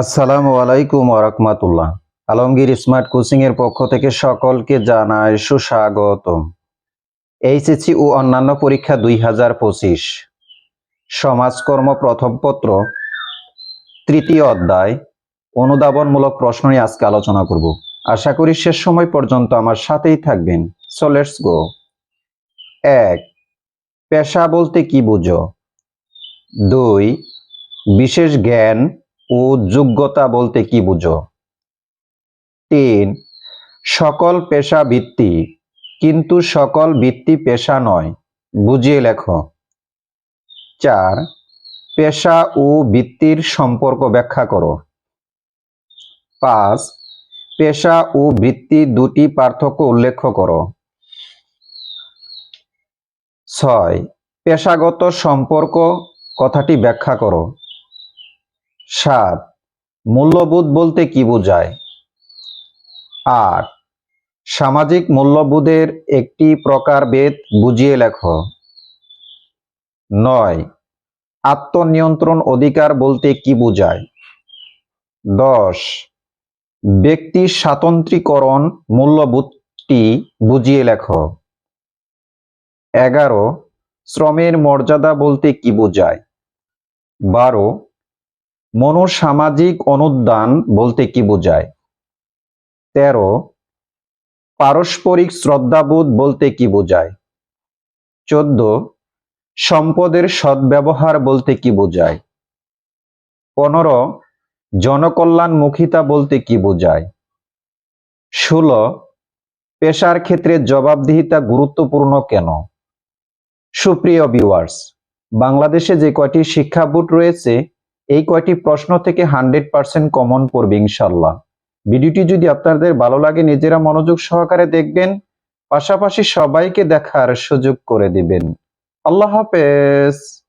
আসসালামু আলাইকুম ওরহমাতুল্লাহ Alamgir smart coaching এর পক্ষ থেকে সকলকে জানায় সুস্বাগতম। এইচএসসি ও অন্যান্য পরীক্ষা দুই হাজার পঁচিশ। সমাজকর্ম প্রথম পত্র, তৃতীয় অধ্যায়, অনুধাবনমূলক প্রশ্ন নিয়ে আজকে আলোচনা করব। আশা করি শেষ সময় পর্যন্ত আমার সাথেই থাকবেন। সো লেটস গো এক, পেশা বলতে কি বুঝো? দুই, বিশেষ জ্ঞান ও যোগ্যতা বলতে কি বুঝো? তিন, সকল পেশা বৃত্তি কিন্তু সকল বৃত্তি পেশা নয়, বুঝিয়ে লেখো। চার, পেশা ও বৃত্তির সম্পর্ক ব্যাখ্যা করো। পাঁচ, পেশা ও বৃত্তি দুটি পার্থক্য উল্লেখ করো। ছয়, পেশাগত সম্পর্ক কথাটি ব্যাখ্যা করো। সাত, মূল্যবোধ বলতে কি বোঝায়? আট, সামাজিক মূল্যবোধের একটি প্রকারভেদ বুঝিয়ে লেখো। নয়, আত্মনিয়ন্ত্রণ অধিকার বলতে কি বোঝায়? দশ ব্যক্তি স্বাতন্ত্রীকরণ মূল্যবোধটি বুঝিয়ে লেখ। এগারো, শ্রমের মর্যাদা বলতে কি বোঝায়? বারো মনোসামাজিক অনুদান বলতে কি বোঝায়? তেরো, পারস্পরিক শ্রদ্ধাবোধ বলতে কি বোঝায়? চোদ্দ, সম্পদের সদ্ব্যবহার বলতে কি বোঝায়? পনেরো, জনকল্যাণমুখিতা বলতে কি বোঝায়? ষোলো, পেশার ক্ষেত্রে জবাবদিহিতা গুরুত্বপূর্ণ কেন? সুপ্রিয় ভিউয়ার্স বাংলাদেশে যে কয়টি শিক্ষা বোর্ড রয়েছে এই কয়টি প্রশ্ন থেকে হান্ড্রেড পার্সেন্ট কমন পড়বে ইনশাল্লাহ ভিডিওটি যদি আপনাদের ভালো লাগে, নিজেরা মনোযোগ সহকারে দেখবেন, পাশাপাশি সবাইকে দেখার সুযোগ করে দিবেন। আল্লাহ হাফেজ।